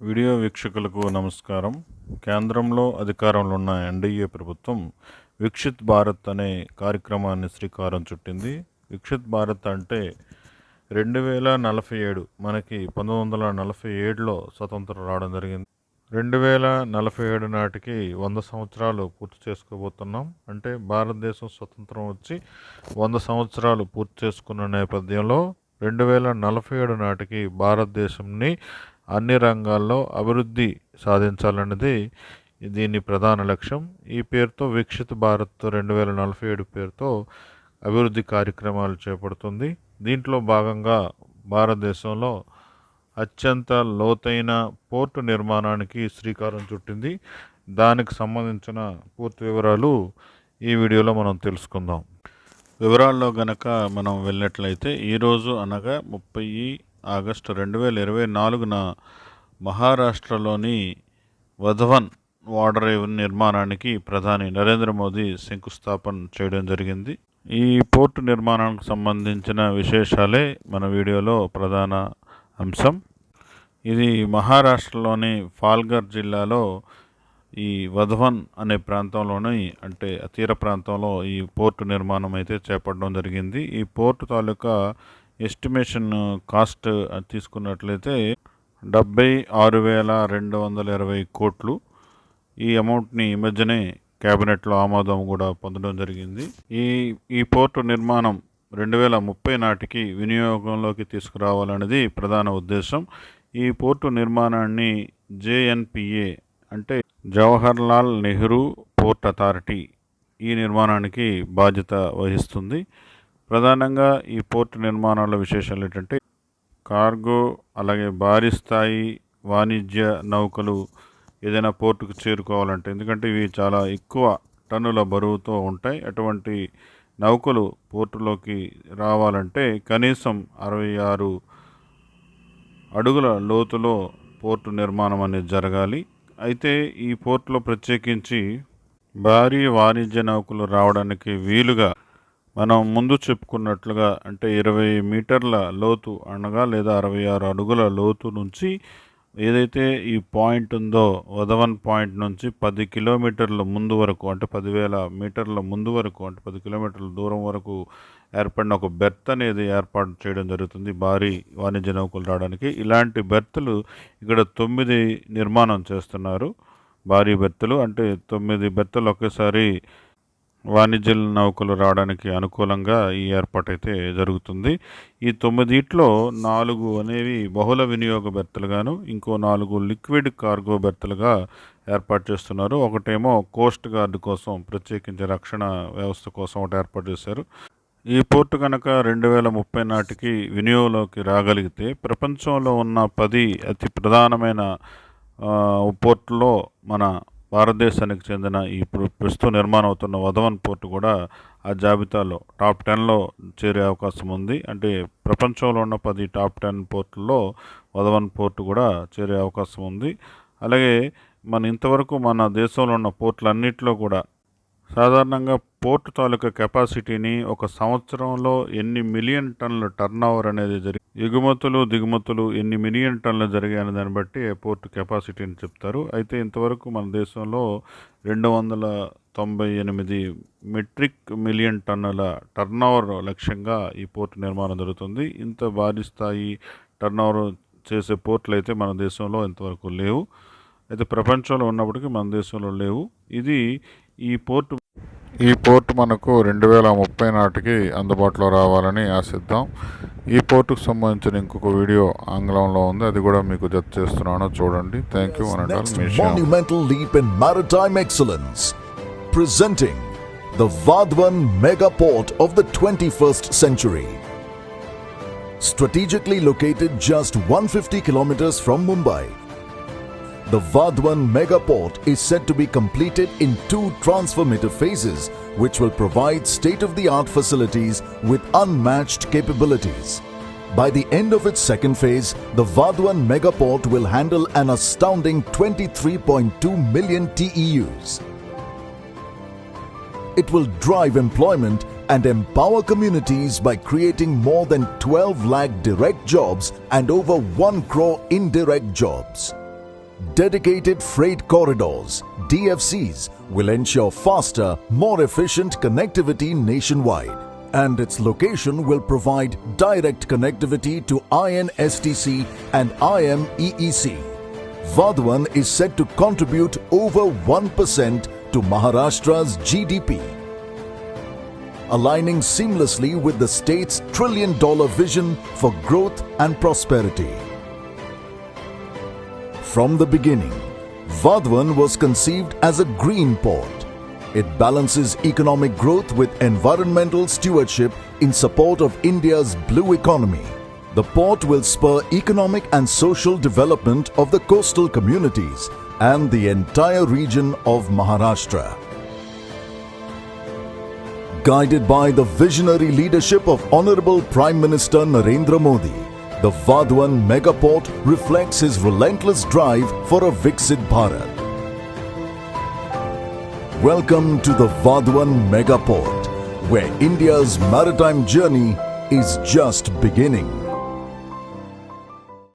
Video వీక్షకులకు నమస్కారం. కేంద్రంలో అధికారంలో ఉన్న ఎన్డీఏ ప్రభుత్వం విక్షిత్ భారత్ అనే కార్యక్రమాన్ని శ్రీకారం చుట్టింది. విక్షిత్ భారత్ అంటే రెండు వేల నలభై ఏడు మనకి పంతొమ్మిది వందల నలభై ఏడులో స్వతంత్రం రావడం జరిగింది. రెండు వేల నలభై ఏడు నాటికి వంద సంవత్సరాలు పూర్తి చేసుకోబోతున్నాం. అంటే భారతదేశం స్వతంత్రం వచ్చి వంద సంవత్సరాలు పూర్తి చేసుకున్న నేపథ్యంలో రెండు వేల నలభై ఏడు నాటికి భారతదేశంని అన్ని రంగాల్లో అభివృద్ధి సాధించాలన్నది దీని ప్రధాన లక్ష్యం. ఈ పేరుతో వికసిత భారత్ రెండు వేల నలభై ఏడు పేరుతో అభివృద్ధి కార్యక్రమాలు చేపడుతుంది. దీంట్లో భాగంగా భారతదేశంలో అత్యంత లోతైన పోర్టు నిర్మాణానికి శ్రీకారం చుట్టింది. దానికి సంబంధించిన పూర్తి వివరాలు ఈ వీడియోలో మనం తెలుసుకుందాం. వివరాల్లో గనక మనం వెళ్ళినట్లయితే ఈరోజు అనగా ముప్పై ఆగస్టు రెండు వేల ఇరవై నాలుగున మహారాష్ట్రలోని వధవన్ వాటర్ నిర్మాణానికి ప్రధాని నరేంద్ర మోదీ శంకుస్థాపన చేయడం జరిగింది. ఈ పోర్టు నిర్మాణానికి సంబంధించిన విశేషాలే మన వీడియోలో ప్రధాన అంశం. ఇది మహారాష్ట్రలోని ఫాల్గర్ జిల్లాలో ఈ వధవన్ అనే ప్రాంతంలోని అంటే తీర ప్రాంతంలో ఈ పోర్టు నిర్మాణం అయితే చేపట్టడం జరిగింది. ఈ పోర్టు తాలూకా ఎస్టిమేషన్ కాస్ట్ తీసుకున్నట్లయితే డెబ్బై ఆరు వేల రెండు వందల ఇరవై కోట్లు. ఈ అమౌంట్ని ఈ మధ్యనే క్యాబినెట్లో ఆమోదం కూడా పొందడం జరిగింది. ఈ ఈ పోర్టు నిర్మాణం రెండు వేల ముప్పై నాటికి వినియోగంలోకి తీసుకురావాలనేది ప్రధాన ఉద్దేశం. ఈ పోర్టు నిర్మాణాన్ని జేఎన్పిఏ అంటే జవహర్లాల్ నెహ్రూ పోర్ట్ అథారిటీ ఈ నిర్మాణానికి బాధ్యత వహిస్తుంది. ప్రధానంగా ఈ పోర్టు నిర్మాణాల విశేషాలు ఏంటంటే కార్గో అలాగే భారీ స్థాయి వాణిజ్య నౌకలు ఏదైనా పోర్టుకు చేరుకోవాలంటే ఎందుకంటే ఇవి చాలా ఎక్కువ టన్నుల బరువుతో ఉంటాయి. అటువంటి నౌకలు పోర్టులోకి రావాలంటే కనీసం అరవై ఆరు అడుగుల లోతులో పోర్టు నిర్మాణం అనేది జరగాలి. అయితే ఈ పోర్టులో ప్రత్యేకించి భారీ వాణిజ్య నౌకలు రావడానికి వీలుగా మనం ముందు చెప్పుకున్నట్లుగా అంటే ఇరవై మీటర్ల లోతు అనగా లేదా అరవై ఆరు అడుగుల లోతు నుంచి ఏదైతే ఈ పాయింట్ ఉందో వధవన్ పాయింట్ నుంచి పది కిలోమీటర్ల ముందు వరకు అంటే పదివేల మీటర్ల ముందు వరకు అంటే పది కిలోమీటర్ల దూరం వరకు ఏర్పడిన ఒక బెర్త్ అనేది ఏర్పాటు చేయడం జరుగుతుంది భారీ వాణిజ్య నౌకలు రావడానికి. ఇలాంటి బెర్తులు ఇక్కడ తొమ్మిది నిర్మాణం చేస్తున్నారు. భారీ బెర్తులు అంటే తొమ్మిది బెర్తలు ఒకేసారి వాణిజ్య నౌకలు రావడానికి అనుకూలంగా ఈ ఏర్పాటైతే జరుగుతుంది. ఈ తొమ్మిదిట్లో నాలుగు అనేవి బహుళ వినియోగ బెర్తలుగాను ఇంకో నాలుగు లిక్విడ్ కార్గో బెర్తలుగా ఏర్పాటు చేస్తున్నారు. ఒకటేమో కోస్ట్ గార్డ్ కోసం ప్రత్యేకించి రక్షణ వ్యవస్థ కోసం ఒకటి ఏర్పాటు చేశారు. ఈ పోర్టు కనుక రెండు వేల ముప్పై నాటికి వినియోగంలోకి రాగలిగితే ప్రపంచంలో ఉన్న పది అతి ప్రధానమైన పోర్టులో మన భారతదేశానికి చెందిన ఇప్పుడు ప్రస్తుతం నిర్మాణం అవుతున్న వధవన్ పోర్టు కూడా ఆ జాబితాలో టాప్ టెన్లో చేరే అవకాశం ఉంది. అంటే ప్రపంచంలో ఉన్న పది టాప్ టెన్ పోర్టుల్లో వధవన్ పోర్టు కూడా చేరే అవకాశం ఉంది. అలాగే మన ఇంతవరకు మన దేశంలో ఉన్న పోర్టులన్నింటిలో కూడా సాధారణంగా పోర్టు తాలూకా కెపాసిటీని ఒక సంవత్సరంలో ఎన్ని మిలియన్ టన్నుల టర్న్ ఓవర్ అనేది జరిగి ఎగుమతులు దిగుమతులు ఎన్ని మిలియన్ టన్నులు జరిగాయని దాన్ని బట్టి పోర్టు కెపాసిటీని చెప్తారు. అయితే ఇంతవరకు మన దేశంలో రెండు వందల తొంభై ఎనిమిది మెట్రిక్ మిలియన్ టన్నుల టర్న్ ఓవర్ లక్ష్యంగా ఈ పోర్టు నిర్మాణం జరుగుతుంది. ఇంత భారీ స్థాయి టర్న్ ఓవర్ చేసే పోర్టులు అయితే మన దేశంలో ఇంతవరకు లేవు. అయితే ప్రపంచంలో ఉన్నప్పటికీ మన దేశంలో లేవు. ఇది ఈ పోర్టు ఈ పోర్టు మనకు రెండు వేల ముప్పై నాటికి అందుబాటులో రావాలని ఆశిద్దాం. ఈ పోర్టుకు సంబంధించిన ఇంకొక వీడియో ఆంగ్లంలో ఉంది. అది కూడా మీకు జత చేస్తున్నాను. చూడండి. Thank you mega port of the strategically located just one fifty kilometres from Mumbai the Vadwan mega port is said to be completed in two transformative phases, which will provide state of the art facilities with unmatched capabilities. By the end of its second phase, the Vadwan megaport will handle an astounding 23.2 million TEUs. It will drive employment and empower communities by creating more than 12 lakh direct jobs and over 1 crore indirect jobs. Dedicated freight corridors, DFCs, will ensure faster, more efficient connectivity nationwide. And its location will provide direct connectivity to INSTC and IMEEC. Vadhavan is set to contribute over 1% to Maharashtra's GDP, aligning seamlessly with the state's trillion dollar vision for growth and prosperity. From the beginning, Vadhavan was conceived as a green port. It balances economic growth with environmental stewardship in support of India's blue economy. The port will spur economic and social development of the coastal communities and the entire region of Maharashtra. Guided by the visionary leadership of Honorable Prime Minister Narendra Modi, the Vadhavan megaport reflects his relentless drive for a Viksit Bharat. Welcome to the Vadhavan megaport, where India's maritime journey is just beginning.